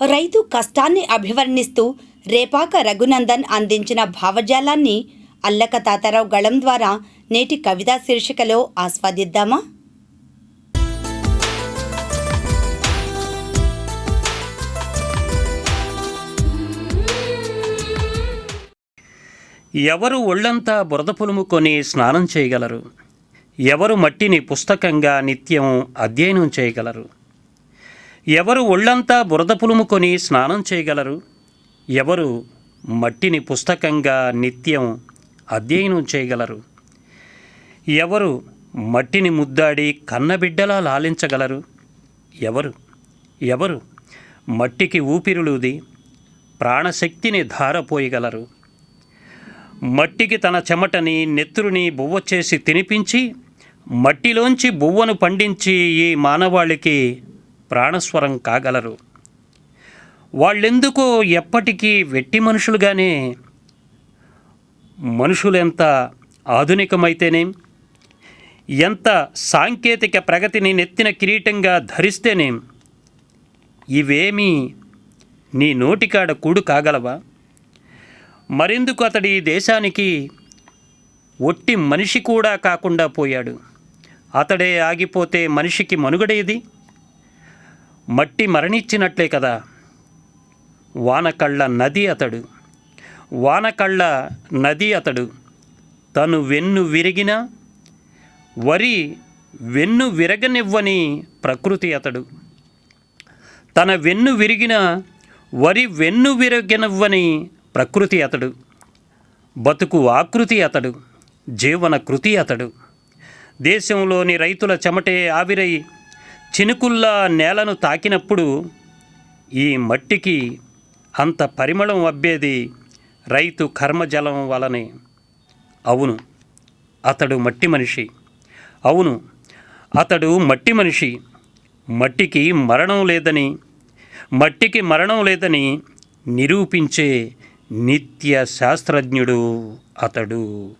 రైతు కష్టాన్ని అభివర్ణిస్తూ రేపాక రఘునందన్ అందించిన భావజాలాన్ని అల్లక తాతారావు గళం ద్వారా నేటి కవితా శీర్షికలో ఆస్వాదిద్దామా? ఎవరు ఒళ్ళంతా బురద పులుముకొని స్నానం చేయగలరు? ఎవరు మట్టిని పుస్తకంగా నిత్యం అధ్యయనం చేయగలరు? ఎవరు ఒళ్ళంతా బురద పులుముకొని స్నానం చేయగలరు? ఎవరు మట్టిని పుస్తకంగా నిత్యం అధ్యయనం చేయగలరు? ఎవరు మట్టిని ముద్దాడి కన్నబిడ్డలా లాలించగలరు? ఎవరు? ఎవరు మట్టికి ఊపిరులుది? ప్రాణశక్తిని ధారపోయగలరు? మట్టికి తన చెమటని నెత్తురుని బువ్వ చేసి తినిపించి మట్టిలోంచి బువ్వను పండించి ఈ మానవాళికి ప్రాణస్వరం కాగలరు. వాళ్ళెందుకో ఎప్పటికీ వెట్టి మనుషులుగానే మనుషులెంత ఆధునికమైతేనేం ఎంత సాంకేతిక ప్రగతిని నెత్తిన కిరీటంగా ధరిస్తేనేం ఇవేమీ నీ నోటికాడ కూడు కాగలవా? మరెందుకు అతడి దేశానికి ఒట్టి మనిషి కూడా కాకుండా పోయాడు? అతడే ఆగిపోతే మనిషికి మనుగడేది మట్టి మరణించినట్లే కదా. వానకళ్ళ నది అతడు. వానకళ్ళ నది అతడు. తను వెన్ను విరిగిన వరి వెన్ను విరగనివ్వని ప్రకృతి అతడు. తన వెన్ను విరిగిన వరి వెన్ను విరగనివ్వని ప్రకృతి అతడు. బతుకు ఆకృతి అతడు. జీవన కృతి అతడు. దేశంలోని రైతుల చెమటే ఆవిరై చినుకుల్లా నేలను తాకినప్పుడు ఈ మట్టికి అంత పరిమళం అబ్బేది రైతు కర్మజలం వలనే. అవును అతడు మట్టి మనిషి. అవును అతడు మట్టి మనిషి. మట్టికి మరణం లేదని మట్టికి మరణం లేదని నిరూపించే నిత్య శాస్త్రజ్ఞుడు అతడు.